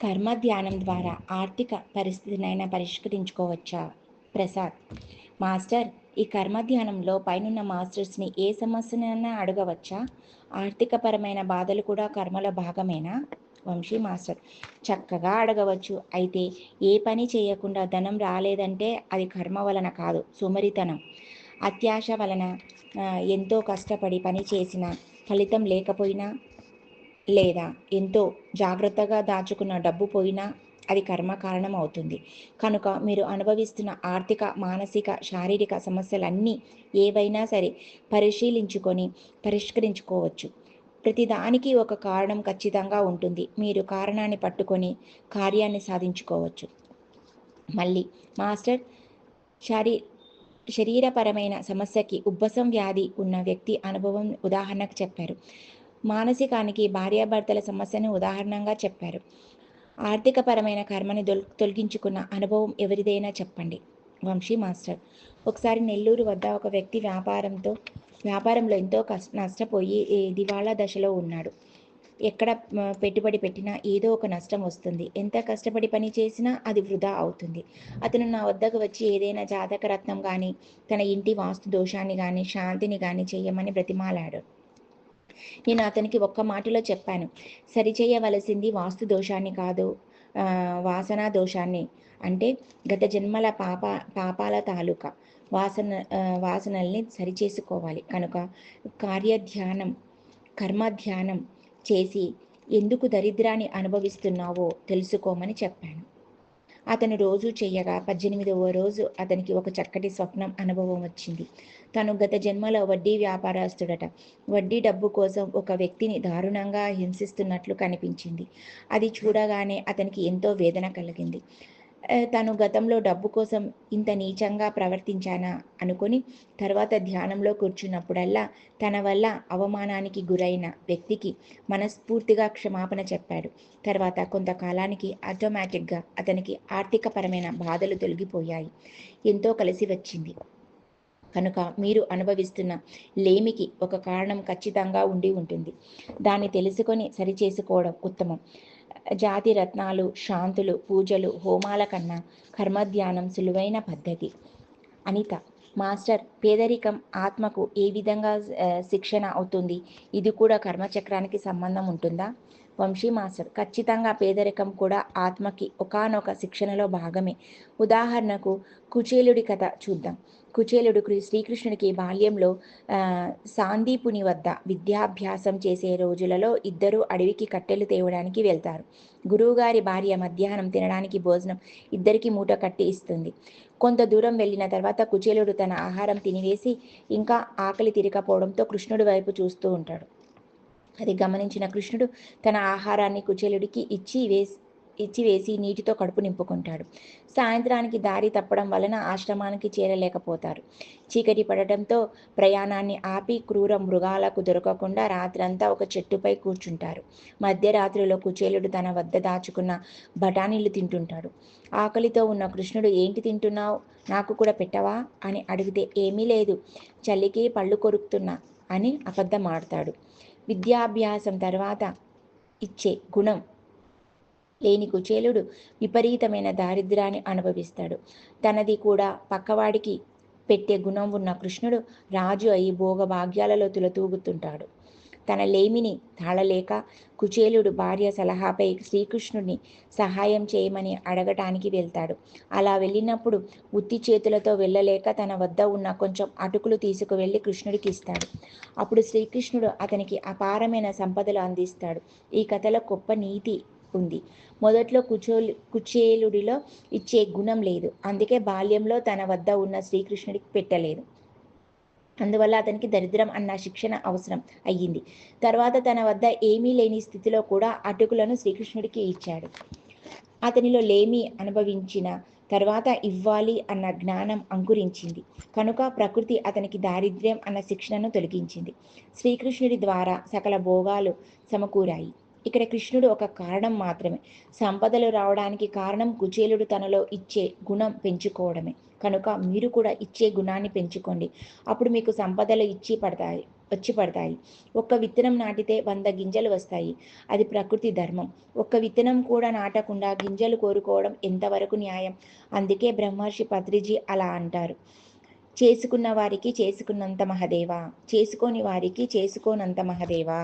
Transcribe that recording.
కర్మ ధ్యానం ద్వారా ఆర్థిక పరిస్థితినైనా పరిష్కరించుకోవచ్చా? ప్రసాద్ మాస్టర్ ఈ కర్మ ధ్యానంలో పైనున్న మాస్టర్స్ని ఏ సమస్యనైనా అడగవచ్చా? ఆర్థికపరమైన బాధలు కూడా కర్మలో భాగమేనా? వంశీ మాస్టర్ చక్కగా అడగవచ్చు. అయితే ఏ పని చేయకుండా ధనం రాలేదంటే అది కర్మ వలన కాదు సుమరితనం. అత్యాశ వలన ఎంతో కష్టపడి పని చేసిన ఫలితం లేకపోయినా లేదా ఎంతో జాగ్రత్తగా దాచుకున్న డబ్బు పోయినా అది కర్మ కారణం అవుతుంది కనుక మీరు అనుభవిస్తున్న ఆర్థిక మానసిక శారీరక సమస్యలన్నీ ఏవైనా సరే పరిశీలించుకొని పరిష్కరించుకోవచ్చు. ప్రతిదానికి ఒక కారణం ఖచ్చితంగా ఉంటుంది. మీరు కారణాన్ని పట్టుకొని కార్యాన్ని సాధించుకోవచ్చు. మళ్ళీ మాస్టర్ శారీ శరీరపరమైన సమస్యకి ఉబ్బసం వ్యాధి ఉన్న వ్యక్తి అనుభవం ఉదాహరణకు చెప్పారు. మానసికానికి భార్యాభర్తల సమస్యను ఉదాహరణగా చెప్పారు. ఆర్థికపరమైన కర్మని దొల్ తొలగించుకున్న అనుభవం ఎవరిదైనా చెప్పండి. వంశీ మాస్టర్. ఒకసారి నెల్లూరు వద్ద ఒక వ్యక్తి వ్యాపారంతో వ్యాపారంలో ఎంతో కష్ట నష్టపోయి దివాళా దశలో ఉన్నాడు. ఎక్కడ పెట్టుబడి పెట్టినా ఏదో ఒక నష్టం వస్తుంది. ఎంత కష్టపడి పని చేసినా అది వృధా అవుతుంది. అతను నా వద్దకు వచ్చి ఏదైనా జాతక రత్నం కానీ తన ఇంటి వాస్తు దోషాన్ని కానీ శాంతిని కానీ చేయమని బ్రతిమాలాడు. నేను అతనికి ఒక్క మాటలో చెప్పాను. సరిచేయవలసింది వాస్తు దోషాన్ని కాదు వాసన దోషాన్ని. అంటే గత జన్మల పాప పాపాల తాలూకా వాసన వాసనల్ని సరిచేసుకోవాలి కనుక కార్యధ్యానం కర్మధ్యానం చేసి ఎందుకు దరిద్రాన్ని అనుభవిస్తున్నావో తెలుసుకోమని చెప్పాను. అతను రోజు చేయగా పద్దెనిమిదవ రోజు అతనికి ఒక చక్కటి స్వప్నం అనుభవం వచ్చింది. తను గత జన్మలో వడ్డీ వ్యాపారస్తుడట. వడ్డీ డబ్బు కోసం ఒక వ్యక్తిని దారుణంగా హింసిస్తున్నట్లు కనిపించింది. అది చూడగానే అతనికి ఎంతో వేదన కలిగింది. తను గతంలో డబ్బు కోసం ఇంత నీచంగా ప్రవర్తించానా? అనుకొని తర్వాత ధ్యానంలో కూర్చున్నప్పుడల్లా తన వల్ల అవమానానికి గురైన వ్యక్తికి మనస్ఫూర్తిగా క్షమాపణ చెప్పాడు. తర్వాత కొంతకాలానికి ఆటోమేటిక్గా అతనికి ఆర్థికపరమైన బాధలు తొలగిపోయాయి. ఎంతో కలిసి వచ్చింది. కనుక మీరు అనుభవిస్తున్న లేమికి ఒక కారణం ఖచ్చితంగా ఉండి ఉంటుంది. దాన్ని తెలుసుకొని సరిచేసుకోవడం ఉత్తమం. జాతి రత్నాలు శాంతులు పూజలు హోమాల కన్నా కర్మధ్యానం సులువైన పద్ధతి. అనిత మాస్టర్ పేదరికం ఆత్మకు ఏ విధంగా శిక్షణ అవుతుంది? ఇది కూడా కర్మచక్రానికి సంబంధం ఉంటుందా? వంశీ మాస్టర్ ఖచ్చితంగా పేదరికం కూడా ఆత్మకి ఒకానొక శిక్షణలో భాగమే. ఉదాహరణకు కుచేలుడి కథ చూద్దాం. కుచేలుడు శ్రీకృష్ణుడికి బాల్యంలో సాందీపుని వద్ద విద్యాభ్యాసం చేసే రోజులలో ఇద్దరు అడవికి కట్టెలు తేవడానికి వెళ్తారు. గురువుగారి భార్య మధ్యాహ్నం తినడానికి భోజనం ఇద్దరికి మూట కట్టి ఇస్తుంది. కొంత దూరం వెళ్ళిన తర్వాత కుచేలుడు తన ఆహారం తినివేసి ఇంకా ఆకలి తిరగపోవడంతో కృష్ణుడి వైపు చూస్తూ ఉంటాడు. అది గమనించిన కృష్ణుడు తన ఆహారాన్ని కుచేలుడికి ఇచ్చి వేసి ఇచ్చి వేసి నీటితో కడుపు నింపుకుంటాడు. సాయంత్రానికి దారి తప్పడం వలన ఆశ్రమానికి చేరలేకపోతారు. చీకటి పడటంతో ప్రయాణాన్ని ఆపి క్రూర మృగాలకు దొరకకుండా రాత్రంతా ఒక చెట్టుపై కూర్చుంటారు. మధ్యరాత్రిలో కుచేలుడు తన వద్ద దాచుకున్న బఠానీలు తింటుంటాడు. ఆకలితో ఉన్న కృష్ణుడు ఏంటి తింటున్నావు? నాకు కూడా పెట్టవా? అని అడిగితే ఏమీ లేదు. చలికి పళ్ళు కొరుకుతున్నా అని అబద్ధమాడతాడు విద్యాభ్యాసం తర్వాత ఇచ్చే గుణం లేని కుచేలుడు విపరీతమైన దారిద్ర్యాన్ని అనుభవిస్తాడు. తనది కూడా పక్కవాడికి పెట్టే గుణం ఉన్న కృష్ణుడు రాజు అయి భోగభాగ్యాలలో తులతూగుతుంటాడు. తన లేమిని తాళలేక కుచేలుడు భార్య సలహాపై శ్రీకృష్ణుడిని సహాయం చేయమని అడగటానికి వెళ్తాడు. అలా వెళ్ళినప్పుడు ఉత్తి చేతులతో వెళ్ళలేక తన వద్ద ఉన్న కొంచెం అటుకులు తీసుకువెళ్ళి కృష్ణుడికి ఇస్తాడు. అప్పుడు శ్రీకృష్ణుడు అతనికి అపారమైన సంపదలు అందిస్తాడు. ఈ కథలో గొప్ప నీతి ఉంది. మొదట్లో కుచోలు కుచేలుడిలో ఇచ్చే గుణం లేదు. అందుకే బాల్యంలో తన వద్ద ఉన్న శ్రీకృష్ణుడికి పెట్టలేదు. అందువల్ల అతనికి దరిద్రం అన్న శిక్షణ అవసరం అయ్యింది. తర్వాత తన వద్ద ఏమీ లేని స్థితిలో కూడా అటుకులను శ్రీకృష్ణుడికి ఇచ్చాడు. అతనిలో లేమి అనుభవించిన తర్వాత ఇవ్వాలి అన్న జ్ఞానం అంకురించింది. కనుక ప్రకృతి అతనికి దారిద్ర్యం అన్న శిక్షణను తొలగించింది. శ్రీకృష్ణుడి ద్వారా సకల భోగాలు సమకూరాయి. ఇక్కడ కృష్ణుడు ఒక కారణం మాత్రమే. సంపదలు రావడానికి కారణం కుచేలుడు తనలో ఇచ్చే గుణం పెంచుకోవడమే. కనుక మీరు కూడా ఇచ్చే గుణాన్ని పెంచుకోండి. అప్పుడు మీకు సంపదలు ఇచ్చి పడతాయి వచ్చి పడతాయి. ఒక్క విత్తనం నాటితే వంద గింజలు వస్తాయి. అది ప్రకృతి ధర్మం. ఒక్క విత్తనం కూడా నాటకుండా గింజలు కోరుకోవడం ఎంతవరకు న్యాయం? అందుకే బ్రహ్మర్షి పత్రిజీ అలా అంటారు. చేసుకున్న వారికి చేసుకున్నంత మహదేవా చేసుకోని వారికి చేసుకోనంత మహదేవా.